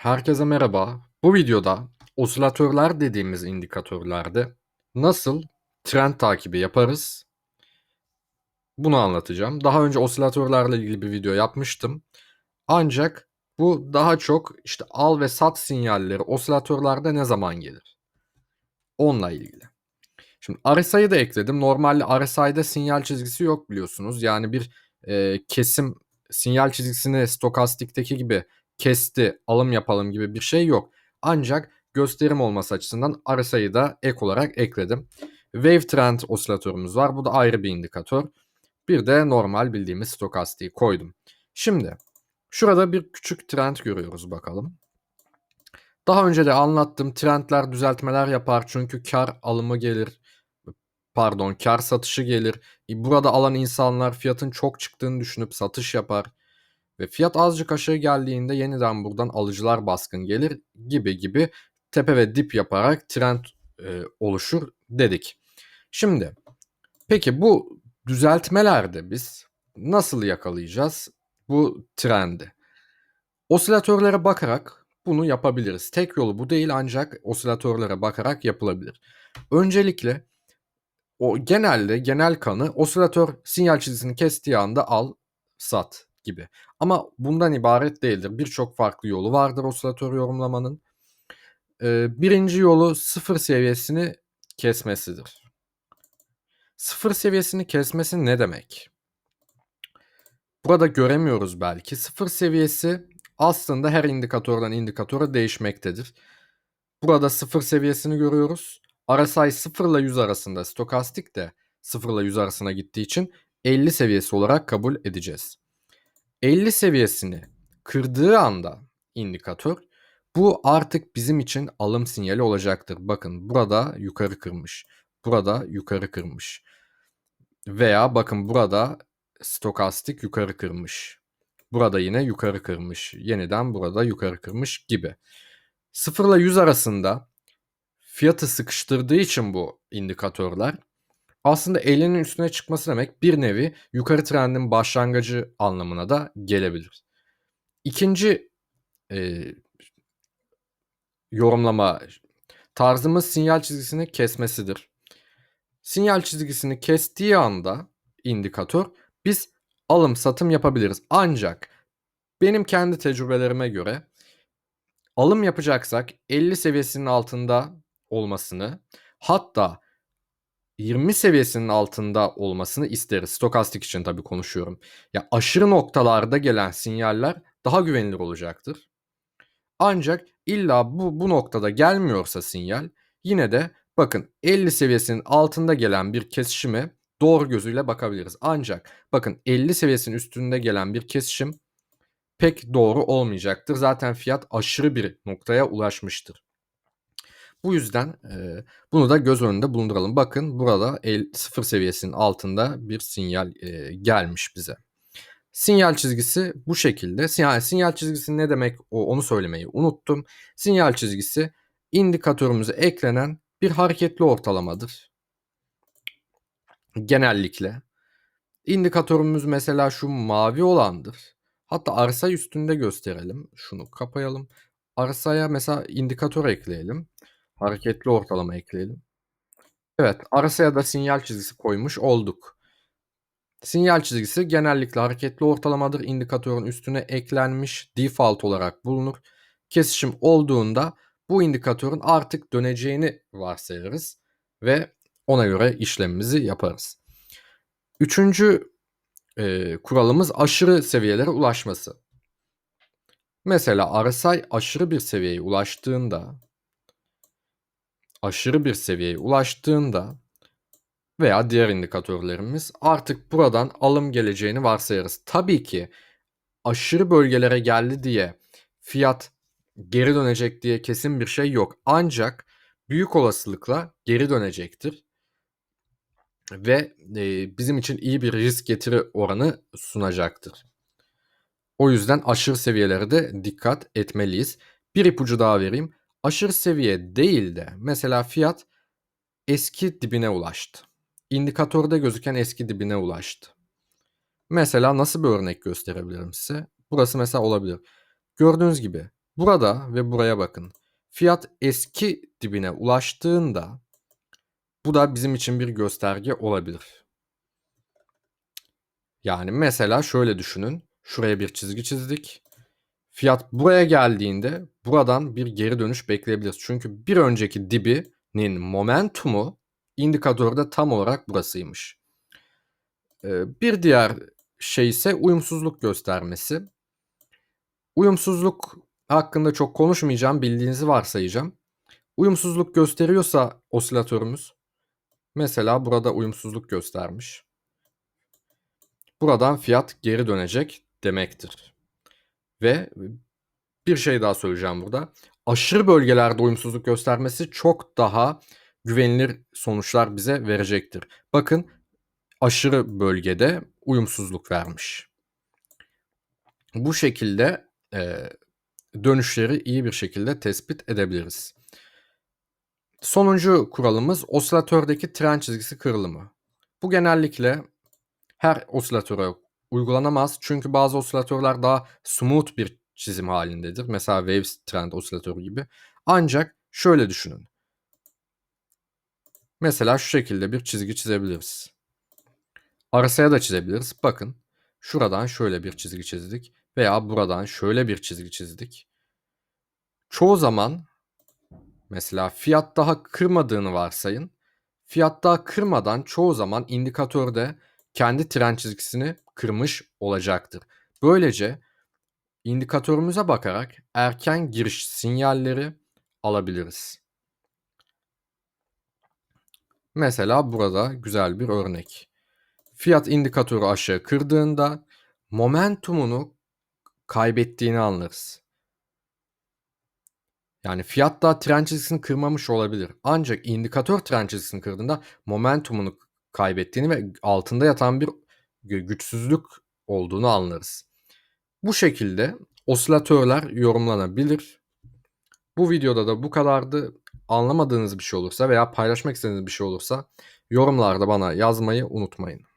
Herkese merhaba. Bu videoda osilatörler dediğimiz indikatörlerde nasıl trend takibi yaparız? Bunu anlatacağım. Daha önce osilatörlerle ilgili bir video yapmıştım. Ancak bu daha çok işte al ve sat sinyalleri osilatörlerde ne zaman gelir? Onunla ilgili. Şimdi RSI'yi de ekledim. Normalde RSI'de sinyal çizgisi yok biliyorsunuz. Yani bir e, kesim sinyal çizgisini stokastikteki gibi kesti, alım yapalım gibi bir şey yok. Ancak gösterim olması açısından RSI'yi da ek olarak ekledim. Wave Trend osilatörümüz var. Bu da ayrı bir indikatör. Bir de normal bildiğimiz stokastiği koydum. Şimdi şurada bir küçük trend görüyoruz bakalım. Daha önce de anlattım. Trendler düzeltmeler yapar çünkü kar alımı gelir. Pardon, kar satışı gelir. E, burada alan insanlar fiyatın çok çıktığını düşünüp satış yapar. Ve fiyat azıcık aşağı geldiğinde yeniden buradan alıcılar baskın gelir gibi gibi tepe ve dip yaparak trend e, oluşur dedik. Şimdi peki bu düzeltmelerde biz nasıl yakalayacağız bu trendi? Osilatörlere bakarak bunu yapabiliriz. Tek yolu bu değil ancak osilatörlere bakarak yapılabilir. Öncelikle o genelde genel kanı osilatör sinyal çizgisini kestiği anda al, sat gibi. Ama bundan ibaret değildir. Birçok farklı yolu vardır osilatör yorumlamanın. Birinci yolu sıfır seviyesini kesmesidir. Sıfır seviyesini kesmesi ne demek? Burada göremiyoruz belki. Sıfır seviyesi aslında her indikatörden indikatöre değişmektedir. Burada sıfır seviyesini görüyoruz. RSI 0 ile 100 arasında stokastik de 0 ile 100 arasına gittiği için 50 seviyesi olarak kabul edeceğiz. 50 seviyesini kırdığı anda indikatör bu artık bizim için alım sinyali olacaktır. Bakın burada yukarı kırmış. Burada yukarı kırmış. Veya bakın burada stokastik yukarı kırmış. Burada yine yukarı kırmış. Yeniden burada yukarı kırmış gibi. 0 ile 100 arasında fiyatı sıkıştırdığı için bu indikatörler aslında 50'nin üstüne çıkması demek bir nevi yukarı trendin başlangıcı anlamına da gelebilir. İkinci e, yorumlama tarzımız sinyal çizgisini kesmesidir. Sinyal çizgisini kestiği anda indikatör biz alım satım yapabiliriz. Ancak benim kendi tecrübelerime göre alım yapacaksak 50 seviyesinin altında olmasını hatta 20 seviyesinin altında olmasını isteriz. Stokastik için tabii konuşuyorum. Ya aşırı noktalarda gelen sinyaller daha güvenilir olacaktır. Ancak illa bu bu noktada gelmiyorsa sinyal yine de bakın 50 seviyesinin altında gelen bir kesişime doğru gözüyle bakabiliriz. Ancak bakın 50 seviyesinin üstünde gelen bir kesişim pek doğru olmayacaktır. Zaten fiyat aşırı bir noktaya ulaşmıştır. Bu yüzden e, bunu da göz önünde bulunduralım. Bakın burada el, sıfır seviyesinin altında bir sinyal e, gelmiş bize. Sinyal çizgisi bu şekilde. Sinyal, sinyal çizgisi ne demek onu söylemeyi unuttum. Sinyal çizgisi indikatörümüze eklenen bir hareketli ortalamadır. Genellikle. İndikatörümüz mesela şu mavi olandır. Hatta arsa üstünde gösterelim. Şunu kapayalım. Arsaya mesela indikatör ekleyelim. Hareketli ortalama ekleyelim. Evet, arasaya da sinyal çizgisi koymuş olduk. Sinyal çizgisi genellikle hareketli ortalamadır. İndikatörün üstüne eklenmiş default olarak bulunur. Kesişim olduğunda bu indikatörün artık döneceğini varsayarız ve ona göre işlemimizi yaparız. Üçüncü e, kuralımız aşırı seviyelere ulaşması. Mesela RSI aşırı bir seviyeye ulaştığında aşırı bir seviyeye ulaştığında veya diğer indikatörlerimiz artık buradan alım geleceğini varsayarız. Tabii ki aşırı bölgelere geldi diye fiyat geri dönecek diye kesin bir şey yok. Ancak büyük olasılıkla geri dönecektir. Ve e, bizim için iyi bir risk getiri oranı sunacaktır. O yüzden aşırı seviyelere de dikkat etmeliyiz. Bir ipucu daha vereyim aşırı seviye değil de mesela fiyat eski dibine ulaştı. İndikatörde gözüken eski dibine ulaştı. Mesela nasıl bir örnek gösterebilirim size? Burası mesela olabilir. Gördüğünüz gibi Burada ve buraya bakın. Fiyat eski dibine ulaştığında bu da bizim için bir gösterge olabilir. Yani mesela şöyle düşünün. Şuraya bir çizgi çizdik. Fiyat buraya geldiğinde buradan bir geri dönüş bekleyebiliriz. Çünkü bir önceki dibinin momentumu indikatörde tam olarak burasıymış. Ee, bir diğer şey ise uyumsuzluk göstermesi. Uyumsuzluk hakkında çok konuşmayacağım, bildiğinizi varsayacağım. Uyumsuzluk gösteriyorsa osilatörümüz mesela burada uyumsuzluk göstermiş. Buradan fiyat geri dönecek demektir. Ve bir şey daha söyleyeceğim burada. Aşırı bölgelerde uyumsuzluk göstermesi çok daha güvenilir sonuçlar bize verecektir. Bakın aşırı bölgede uyumsuzluk vermiş. Bu şekilde e, dönüşleri iyi bir şekilde tespit edebiliriz. Sonuncu kuralımız osilatördeki tren çizgisi kırılımı. Bu genellikle her osilatöre uygulanamaz. Çünkü bazı osilatörler daha smooth bir çizim halindedir. Mesela Waves Trend osilatörü gibi. Ancak şöyle düşünün. Mesela şu şekilde bir çizgi çizebiliriz. Arasaya da çizebiliriz. Bakın şuradan şöyle bir çizgi çizdik veya buradan şöyle bir çizgi çizdik. Çoğu zaman mesela fiyat daha kırmadığını varsayın. Fiyat daha kırmadan çoğu zaman indikatörde kendi tren çizgisini kırmış olacaktır. Böylece indikatörümüze bakarak erken giriş sinyalleri alabiliriz. Mesela burada güzel bir örnek. Fiyat indikatörü aşağı kırdığında momentumunu kaybettiğini anlarız. Yani fiyat daha tren çizgisini kırmamış olabilir. Ancak indikatör tren çizgisini kırdığında momentumunu kaybettiğini ve altında yatan bir güçsüzlük olduğunu anlarız. Bu şekilde osilatörler yorumlanabilir. Bu videoda da bu kadardı. Anlamadığınız bir şey olursa veya paylaşmak istediğiniz bir şey olursa yorumlarda bana yazmayı unutmayın.